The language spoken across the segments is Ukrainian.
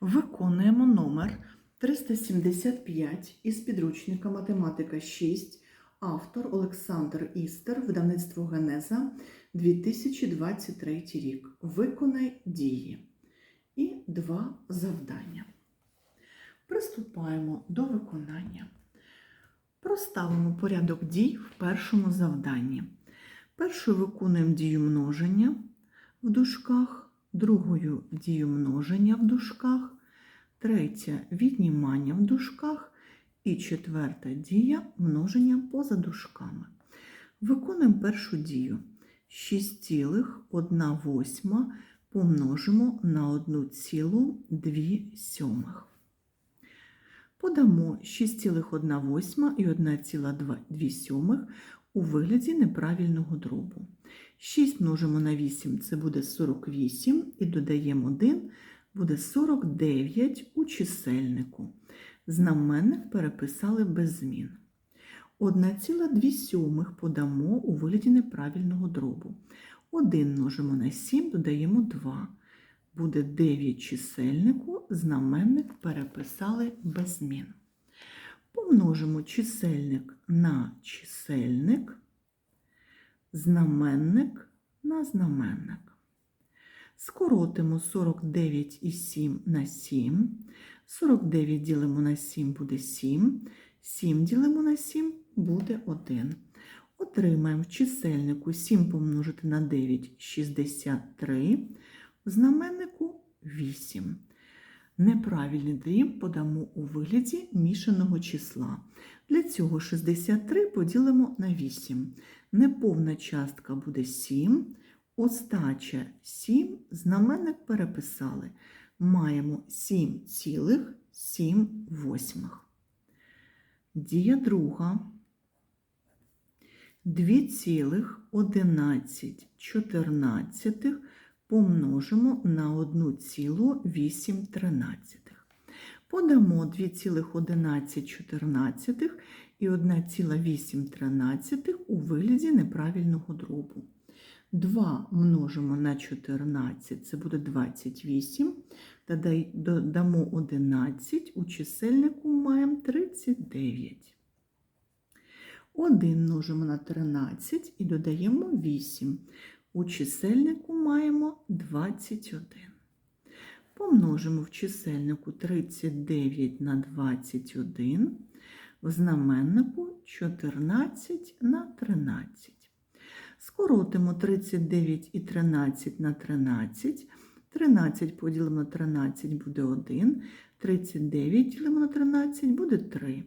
Виконуємо номер 375 із підручника Математика 6, автор Олександр Істер, видавництво Генеза 2023 рік. Виконай дії. І два завдання. Приступаємо до виконання. Проставимо порядок дій в першому завданні. Першою виконуємо дію множення в дужках, другою дію множення в дужках, третя віднімання в дужках і четверта дія множення поза дужками. Виконуємо першу дію. 6,1 восьма помножимо на 1,2 сьомих. Подамо 6,1 восьма і 1,2 сьомих у вигляді неправильного дробу. 6 множимо на 8 це буде 48, і додаємо 1 буде 49 у чисельнику. Знаменник переписали без змін. 1,2 сьомих подамо у вигляді неправильного дробу. 1 множимо на 7, додаємо 2. Буде 9 чисельнику, знаменник переписали без змін. Помножимо чисельник на чисельник, знаменник на знаменник. Скоротимо 49,7 на 7. 49 ділимо на 7 буде 7. 7 ділимо на 7 буде 1. Отримаємо в чисельнику 7 помножити на 9 63, в знаменнику 8. Неправильний дріб подамо у вигляді мішаного числа. Для цього 63 поділимо на 8. Неповна частка буде 7, остача 7, знаменник переписали. Маємо 7,7 восьмих. Дія друга. 2,11 помножимо на 1,8. Подамо 2,11 і 1,8 у вигляді неправильного дробу. 2 множимо на 14, це буде 28, та додамо 11, у чисельнику маємо 39. 1 множимо на 13 і додаємо 8. У чисельнику маємо 21. Помножимо в чисельнику 39 на 21, в знаменнику 14 на 13. Скоротимо 39 і 13 на 13. 13 поділимо на 13 буде 1. 39 ділимо на 13 буде 3.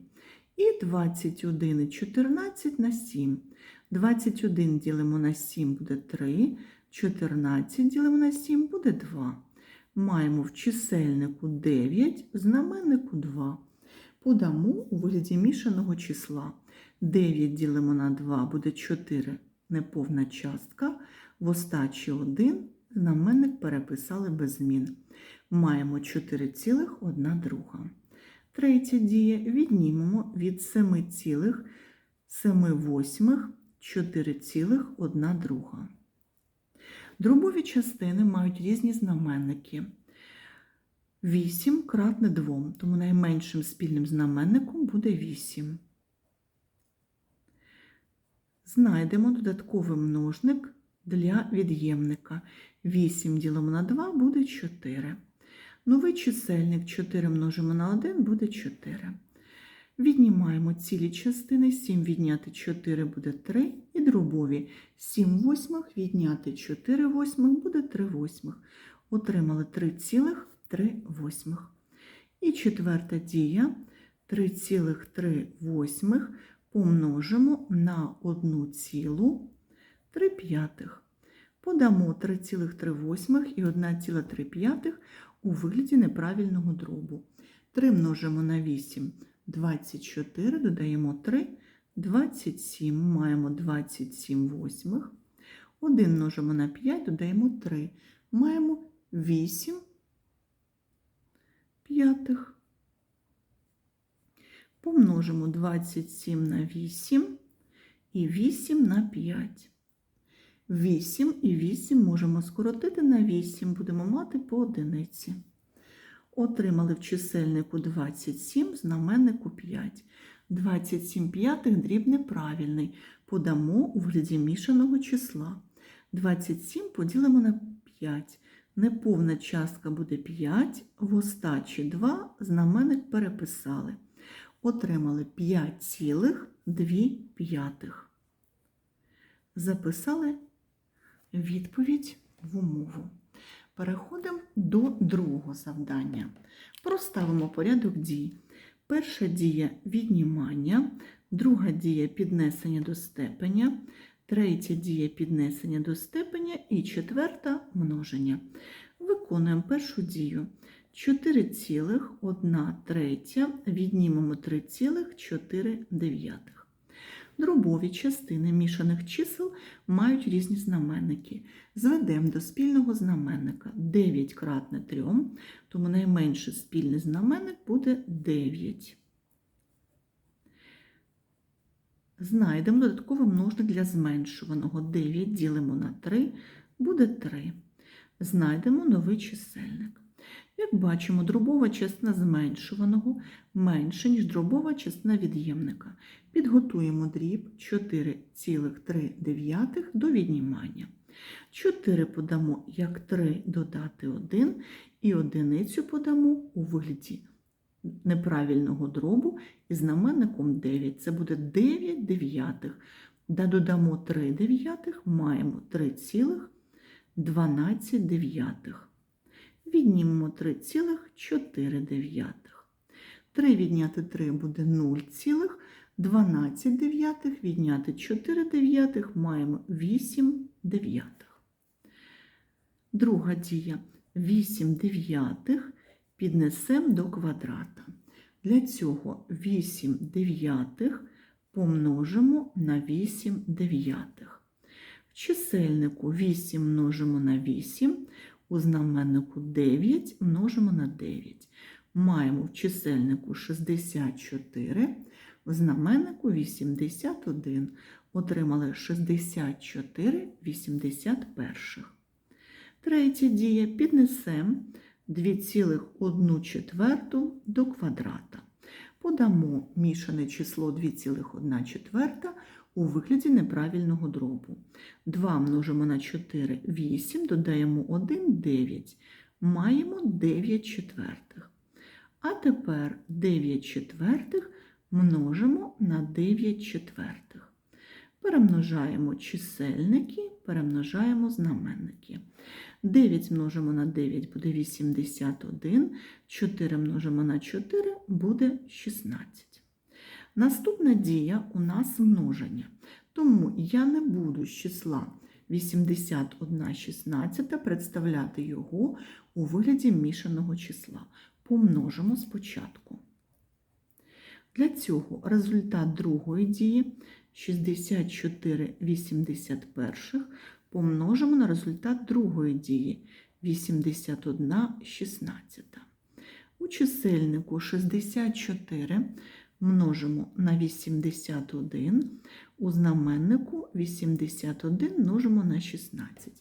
І 21 і 14 на 7. 21 ділимо на 7 буде 3. 14 ділимо на 7 буде 2. Маємо в чисельнику 9, в знаменнику 2. Подамо у вигляді мішаного числа. 9 ділимо на 2 буде 4 неповна частка. В остачі 1 знаменник переписали без змін. Маємо 4,1 друга. Третя дія віднімемо від 7,7 восьмих 4,1 друга. Дробові частини мають різні знаменники. 8 кратне 2, тому найменшим спільним знаменником буде 8. Знайдемо додатковий множник для від'ємника. 8 ділимо на 2 буде 4. Новий чисельник 4 множимо на 1 буде 4. Віднімаємо цілі частини, 7 відняти 4 буде 3, і дробові 7 восьмих відняти 4 восьмих буде 3 восьмих. Отримали 3,3 восьмих. І четверта дія 3,3 восьмих помножимо на 1,3 п'ятих. Подамо 3,3 восьмих і 1,3 у вигляді неправильного дробу. 3 множимо на 8 24, додаємо 3, 27, маємо 27 восьмих. 1 множимо на 5, додаємо 3, маємо 8 п'ятих. Помножимо 27 на 8 і 8 на 5. 8 і 8 можемо скоротити на 8, будемо мати по одиниці. Отримали в чисельнику 27, знаменнику 5. 27 п'ятих дріб неправильний. Подамо у вигляді мішаного числа. 27 поділимо на 5. Неповна частка буде 5, в остачі 2, знаменник переписали. Отримали 5,2 п'ятих. Записали відповідь в умову. Переходимо до другого завдання. Проставимо порядок дій. Перша дія віднімання, друга дія піднесення до степеня, третя дія піднесення до степеня і четверта множення. Виконуємо першу дію. 4,1 третя віднімемо 3,4. Дробові частини мішаних чисел мають різні знаменники. Зведемо до спільного знаменника 9 кратне 3, тому найменший спільний знаменник буде 9. Знайдемо додатковий множник для зменшуваного. 9 ділимо на 3, буде 3. Знайдемо новий чисельник. Як бачимо, дробова частина зменшуваного менше, ніж дробова частина від'ємника. Підготуємо дріб 4,3 до віднімання. 4 подамо як 3 додати 1, і одиницю подамо у вигляді неправильного дробу із знаменником 9. Це буде 9 дев'ятих. Да додамо 3 дев'ятих, маємо 3,12 дев'ятих. Віднімемо 3,4. 3 відняти 3 буде 0,12 дев'ятих, відняти 4 дев'ятих, маємо 8 дев'ятих. Друга дія 8 дев'ятих піднесемо до квадрата. Для цього 8 дев'ятих помножимо на 8 дев'ятих. В чисельнику 8 множимо на 8, у знаменнику 9 множимо на 9. Маємо в чисельнику 64, в знаменнику 81. Отримали 64 81. Третя дія піднесемо 2,1 четверту до квадрата. Подамо мішане число 2,1 четверта у вигляді неправильного дробу. 2 множимо на 4 8, додаємо 1 9. Маємо 9 четвертих. А тепер 9 четвертих множимо на 9 четвертих. Перемножаємо чисельники, перемножаємо знаменники. 9 множимо на 9 буде 81, 4 множимо на 4 буде 16. Наступна дія у нас множення. Тому я не буду з числа 81 16 представляти його у вигляді мішаного числа. Помножимо спочатку. Для цього результат другої дії 64 81 помножимо на результат другої дії 81 16. У чисельнику 64 множимо на 81, у знаменнику 81 множимо на 16.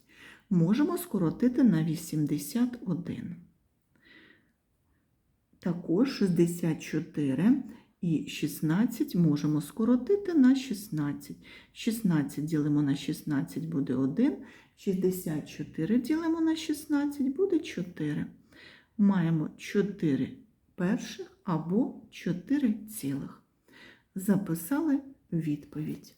Можемо скоротити на 81. Також 64 і 16 можемо скоротити на 16. 16 ділимо на 16 буде 1, 64 ділимо на 16 буде 4. Маємо 4 перших або 4 цілих. Записали відповідь.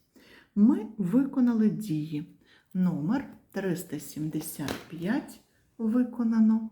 Ми виконали дії. Номер 375 виконано.